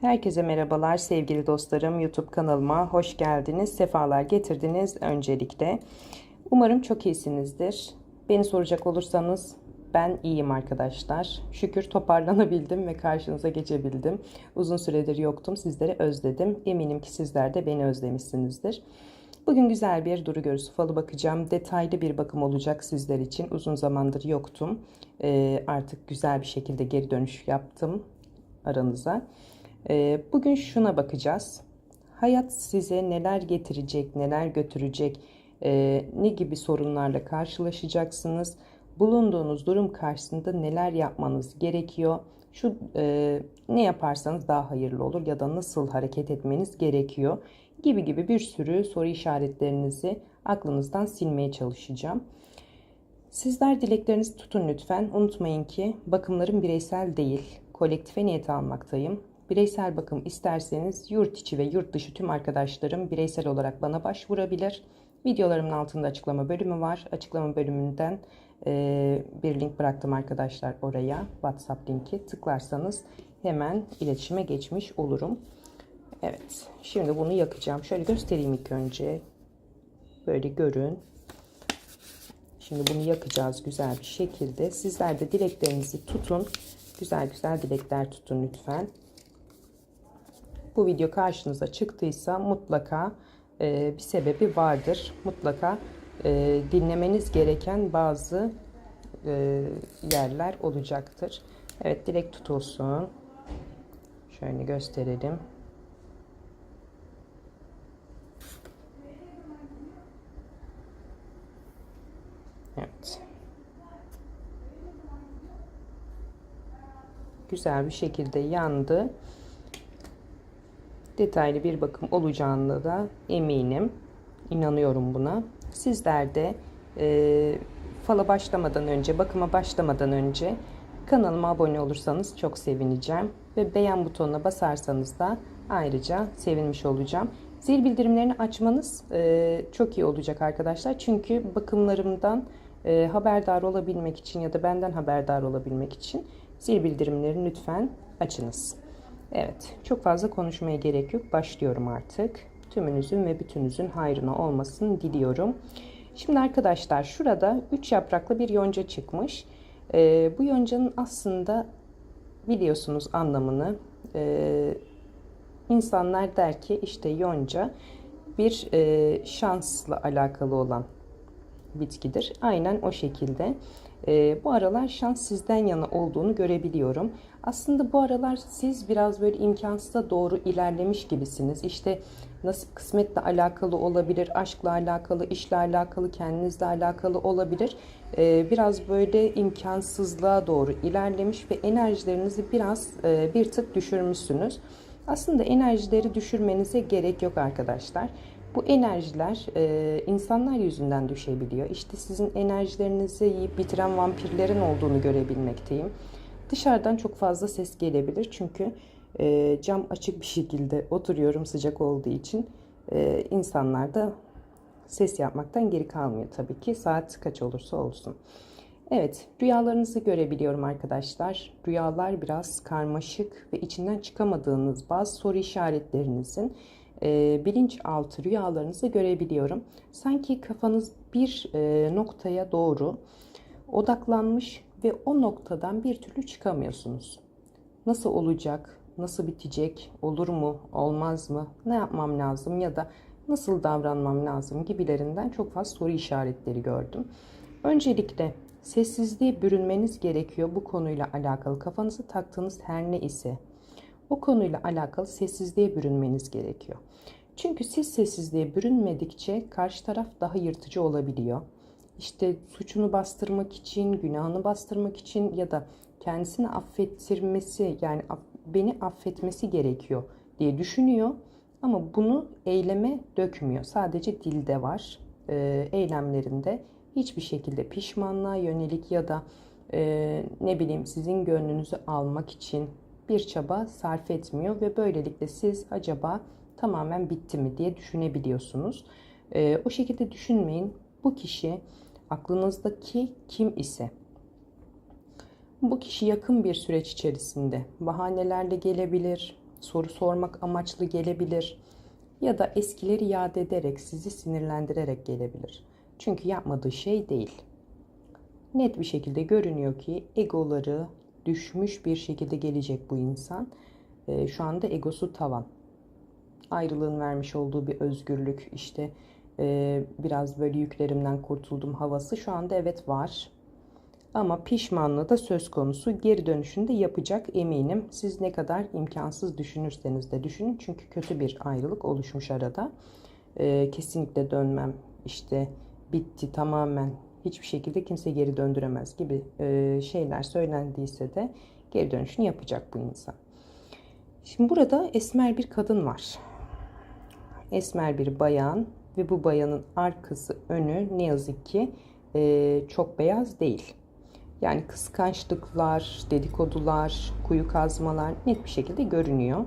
Herkese merhabalar sevgili dostlarım. YouTube kanalıma hoş geldiniz. Sefalar getirdiniz öncelikle. Umarım çok iyisinizdir. Beni soracak olursanız ben iyiyim arkadaşlar. Şükür toparlanabildim ve karşınıza geçebildim. Uzun süredir yoktum. Sizleri özledim. Eminim ki sizler de beni özlemişsinizdir. Bugün güzel bir duru görüsü falı bakacağım. Detaylı bir bakım olacak sizler için. Uzun zamandır yoktum. Ee, artık güzel bir şekilde geri dönüş yaptım aranıza. Ee, bugün şuna bakacağız. Hayat size neler getirecek, neler götürecek, e, ne gibi sorunlarla karşılaşacaksınız? Bulunduğunuz durum karşısında neler yapmanız gerekiyor? Şu e, ne yaparsanız daha hayırlı olur ya da nasıl hareket etmeniz gerekiyor gibi gibi bir sürü soru işaretlerinizi aklınızdan silmeye çalışacağım. Sizler dileklerinizi tutun lütfen. Unutmayın ki bakımlarım bireysel değil. Kolektife niyet almaktayım. Bireysel bakım isterseniz yurt içi ve yurt dışı tüm arkadaşlarım bireysel olarak bana başvurabilir. Videolarımın altında açıklama bölümü var. Açıklama bölümünden e, bir link bıraktım arkadaşlar oraya. WhatsApp linki tıklarsanız hemen iletişime geçmiş olurum. Evet. Şimdi bunu yakacağım. Şöyle göstereyim ilk önce. Böyle görün. Şimdi bunu yakacağız güzel bir şekilde. Sizler de dileklerinizi tutun. Güzel güzel dilekler tutun lütfen. Bu video karşınıza çıktıysa mutlaka e, bir sebebi vardır. Mutlaka e, dinlemeniz gereken bazı e, yerler olacaktır. Evet dilek tutulsun. Şöyle gösterelim. Evet. Güzel bir şekilde yandı. Detaylı bir bakım olacağını da eminim. İnanıyorum buna. Sizler de e, fala başlamadan önce, bakıma başlamadan önce kanalıma abone olursanız çok sevineceğim. Ve beğen butonuna basarsanız da ayrıca sevinmiş olacağım. Zil bildirimlerini açmanız e, çok iyi olacak arkadaşlar. Çünkü bakımlarımdan e, haberdar olabilmek için ya da benden haberdar olabilmek için zil bildirimlerini lütfen açınız. Evet, çok fazla konuşmaya gerek yok. Başlıyorum artık. Tümünüzün ve bütünüzün hayrına olmasını diliyorum. Şimdi arkadaşlar şurada 3 yapraklı bir yonca çıkmış. Ee, bu yoncanın aslında biliyorsunuz anlamını. Ee, insanlar der ki işte yonca bir e, şansla alakalı olan bitkidir. Aynen o şekilde. E, bu aralar şans sizden yana olduğunu görebiliyorum. Aslında bu aralar siz biraz böyle imkansıza doğru ilerlemiş gibisiniz. İşte nasip kısmetle alakalı olabilir, aşkla alakalı, işle alakalı, kendinizle alakalı olabilir. E, biraz böyle imkansızlığa doğru ilerlemiş ve enerjilerinizi biraz e, bir tık düşürmüşsünüz. Aslında enerjileri düşürmenize gerek yok arkadaşlar. Bu enerjiler e, insanlar yüzünden düşebiliyor. İşte sizin enerjilerinizi yiyip bitiren vampirlerin olduğunu görebilmekteyim. Dışarıdan çok fazla ses gelebilir çünkü e, cam açık bir şekilde oturuyorum sıcak olduğu için e, insanlar da ses yapmaktan geri kalmıyor tabii ki saat kaç olursa olsun. Evet rüyalarınızı görebiliyorum arkadaşlar. Rüyalar biraz karmaşık ve içinden çıkamadığınız bazı soru işaretlerinizin e, bilinçaltı rüyalarınızı görebiliyorum. Sanki kafanız bir e, noktaya doğru odaklanmış ve o noktadan bir türlü çıkamıyorsunuz. Nasıl olacak? Nasıl bitecek? Olur mu? Olmaz mı? Ne yapmam lazım? Ya da nasıl davranmam lazım gibilerinden çok fazla soru işaretleri gördüm. Öncelikle sessizliğe bürünmeniz gerekiyor bu konuyla alakalı. Kafanızı taktığınız her ne ise o konuyla alakalı sessizliğe bürünmeniz gerekiyor. Çünkü siz sessizliğe bürünmedikçe karşı taraf daha yırtıcı olabiliyor. İşte suçunu bastırmak için, günahını bastırmak için ya da kendisini affettirmesi yani beni affetmesi gerekiyor diye düşünüyor. Ama bunu eyleme dökmüyor. Sadece dilde var. E, eylemlerinde hiçbir şekilde pişmanlığa yönelik ya da e, ne bileyim sizin gönlünüzü almak için bir çaba sarf etmiyor ve böylelikle siz acaba tamamen bitti mi diye düşünebiliyorsunuz. E, o şekilde düşünmeyin. Bu kişi aklınızdaki kim ise bu kişi yakın bir süreç içerisinde bahanelerle gelebilir soru sormak amaçlı gelebilir ya da eskileri yad ederek sizi sinirlendirerek gelebilir. Çünkü yapmadığı şey değil. Net bir şekilde görünüyor ki egoları düşmüş bir şekilde gelecek bu insan. Ee, şu anda egosu tavan. Ayrılığın vermiş olduğu bir özgürlük, işte e, biraz böyle yüklerimden kurtuldum havası şu anda evet var. Ama pişmanlığı da söz konusu. Geri dönüşünde yapacak eminim. Siz ne kadar imkansız düşünürseniz de düşünün. Çünkü kötü bir ayrılık oluşmuş arada. Ee, kesinlikle dönmem. İşte bitti tamamen. Hiçbir şekilde kimse geri döndüremez gibi e, şeyler söylendiyse de geri dönüşünü yapacak bu insan. Şimdi burada esmer bir kadın var. Esmer bir bayan ve bu bayanın arkası önü ne yazık ki e, çok beyaz değil. Yani kıskançlıklar, dedikodular, kuyu kazmalar net bir şekilde görünüyor.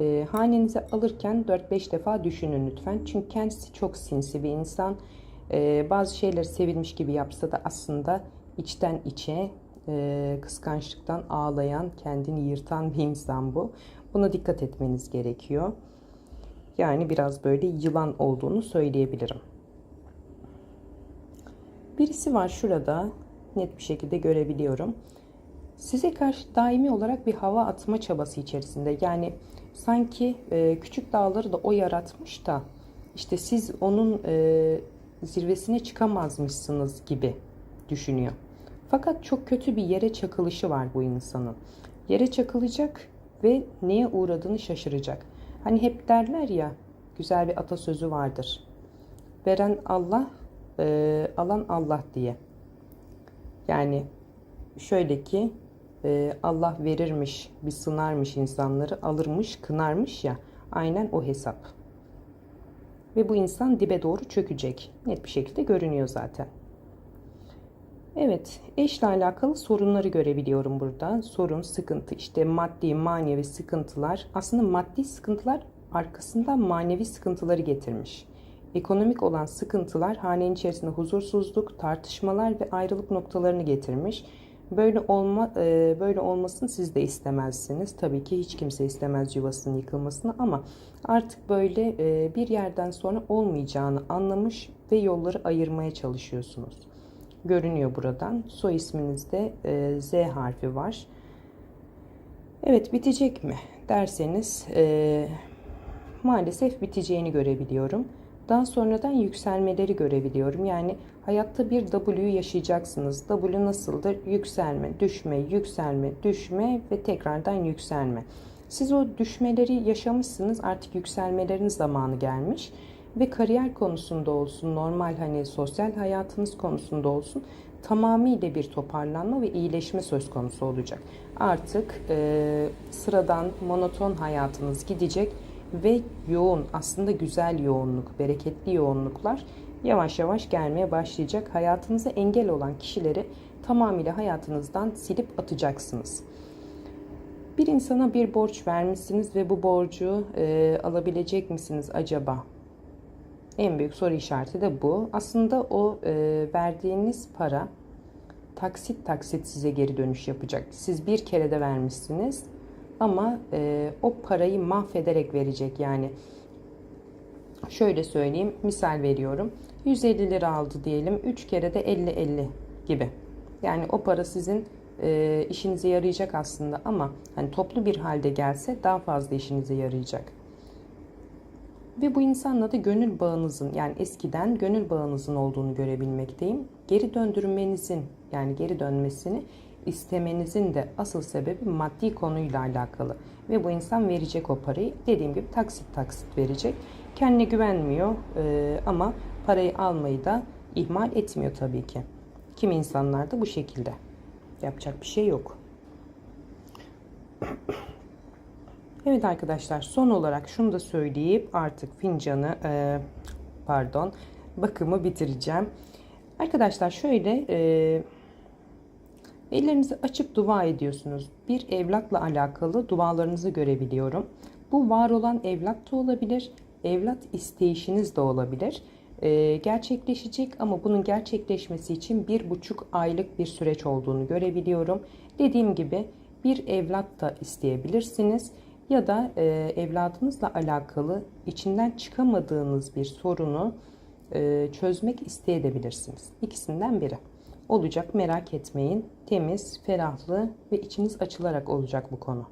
E, hanenize alırken 4-5 defa düşünün lütfen. Çünkü kendisi çok sinsi bir insan. E, bazı şeyleri sevilmiş gibi yapsa da aslında içten içe e, kıskançlıktan ağlayan, kendini yırtan bir insan bu. Buna dikkat etmeniz gerekiyor. Yani biraz böyle yılan olduğunu söyleyebilirim. Birisi var şurada net bir şekilde görebiliyorum. Size karşı daimi olarak bir hava atma çabası içerisinde. Yani sanki e, küçük dağları da o yaratmış da işte siz onun e, zirvesine çıkamazmışsınız gibi düşünüyor. Fakat çok kötü bir yere çakılışı var bu insanın. Yere çakılacak ve neye uğradığını şaşıracak. Hani hep derler ya güzel bir atasözü vardır. Veren Allah, e, alan Allah diye. Yani şöyle ki e, Allah verirmiş, bir sınarmış insanları, alırmış, kınarmış ya. Aynen o hesap. Ve bu insan dibe doğru çökecek. Net bir şekilde görünüyor zaten. Evet, eşle alakalı sorunları görebiliyorum burada. Sorun, sıkıntı, işte maddi, manevi sıkıntılar. Aslında maddi sıkıntılar arkasından manevi sıkıntıları getirmiş. Ekonomik olan sıkıntılar hanenin içerisinde huzursuzluk, tartışmalar ve ayrılık noktalarını getirmiş. Böyle olma e, böyle olmasını siz de istemezsiniz. Tabii ki hiç kimse istemez yuvasının yıkılmasını ama artık böyle e, bir yerden sonra olmayacağını anlamış ve yolları ayırmaya çalışıyorsunuz. Görünüyor buradan. Soy isminizde e, Z harfi var. Evet bitecek mi derseniz maalesef biteceğini görebiliyorum. Daha sonradan yükselmeleri görebiliyorum. Yani hayatta bir W yaşayacaksınız. W nasıldır? Yükselme, düşme, yükselme, düşme ve tekrardan yükselme. Siz o düşmeleri yaşamışsınız. Artık yükselmelerin zamanı gelmiş. Ve kariyer konusunda olsun, normal hani sosyal hayatınız konusunda olsun tamamıyla bir toparlanma ve iyileşme söz konusu olacak. Artık e, sıradan monoton hayatınız gidecek ve yoğun aslında güzel yoğunluk, bereketli yoğunluklar yavaş yavaş gelmeye başlayacak. Hayatınıza engel olan kişileri tamamıyla hayatınızdan silip atacaksınız. Bir insana bir borç vermişsiniz ve bu borcu e, alabilecek misiniz acaba? En büyük soru işareti de bu. Aslında o e, verdiğiniz para taksit taksit size geri dönüş yapacak. Siz bir kere de vermişsiniz ama e, o parayı mahvederek verecek yani. Şöyle söyleyeyim, misal veriyorum. 150 lira aldı diyelim, 3 kere de 50-50 gibi. Yani o para sizin e, işinize yarayacak aslında ama hani toplu bir halde gelse daha fazla işinize yarayacak. Ve bu insanla da gönül bağınızın yani eskiden gönül bağınızın olduğunu görebilmekteyim. Geri döndürmenizin yani geri dönmesini istemenizin de asıl sebebi maddi konuyla alakalı. Ve bu insan verecek o parayı. Dediğim gibi taksit taksit verecek. Kendine güvenmiyor e, ama parayı almayı da ihmal etmiyor tabii ki. Kim insanlar da bu şekilde. Yapacak bir şey yok. Evet arkadaşlar son olarak şunu da söyleyip artık fincanı e, pardon bakımı bitireceğim. Arkadaşlar şöyle e, Ellerinizi açıp dua ediyorsunuz. Bir evlatla alakalı dualarınızı görebiliyorum. Bu var olan evlat da olabilir, evlat isteyişiniz de olabilir. Ee, gerçekleşecek ama bunun gerçekleşmesi için bir buçuk aylık bir süreç olduğunu görebiliyorum. Dediğim gibi bir evlat da isteyebilirsiniz ya da e, evladınızla alakalı içinden çıkamadığınız bir sorunu e, çözmek isteyebilirsiniz. İkisinden biri. Olacak merak etmeyin. Temiz, ferahlı ve içiniz açılarak olacak bu konu.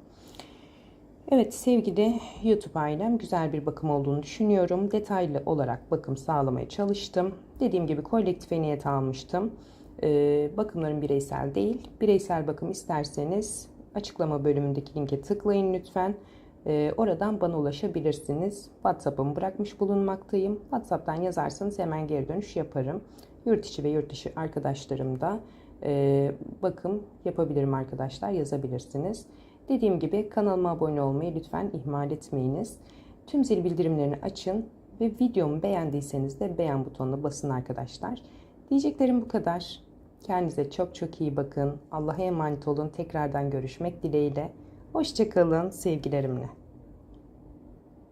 Evet sevgili YouTube ailem güzel bir bakım olduğunu düşünüyorum. Detaylı olarak bakım sağlamaya çalıştım. Dediğim gibi kolektife niyet almıştım. Ee, bakımlarım bireysel değil. Bireysel bakım isterseniz açıklama bölümündeki linke tıklayın lütfen. Ee, oradan bana ulaşabilirsiniz. WhatsApp'ımı bırakmış bulunmaktayım. WhatsApp'tan yazarsanız hemen geri dönüş yaparım. Yurt içi ve yurt dışı arkadaşlarım da e, bakım yapabilirim arkadaşlar yazabilirsiniz. Dediğim gibi kanalıma abone olmayı lütfen ihmal etmeyiniz. Tüm zil bildirimlerini açın ve videomu beğendiyseniz de beğen butonuna basın arkadaşlar. Diyeceklerim bu kadar. Kendinize çok çok iyi bakın. Allah'a emanet olun. Tekrardan görüşmek dileğiyle. Hoşçakalın sevgilerimle.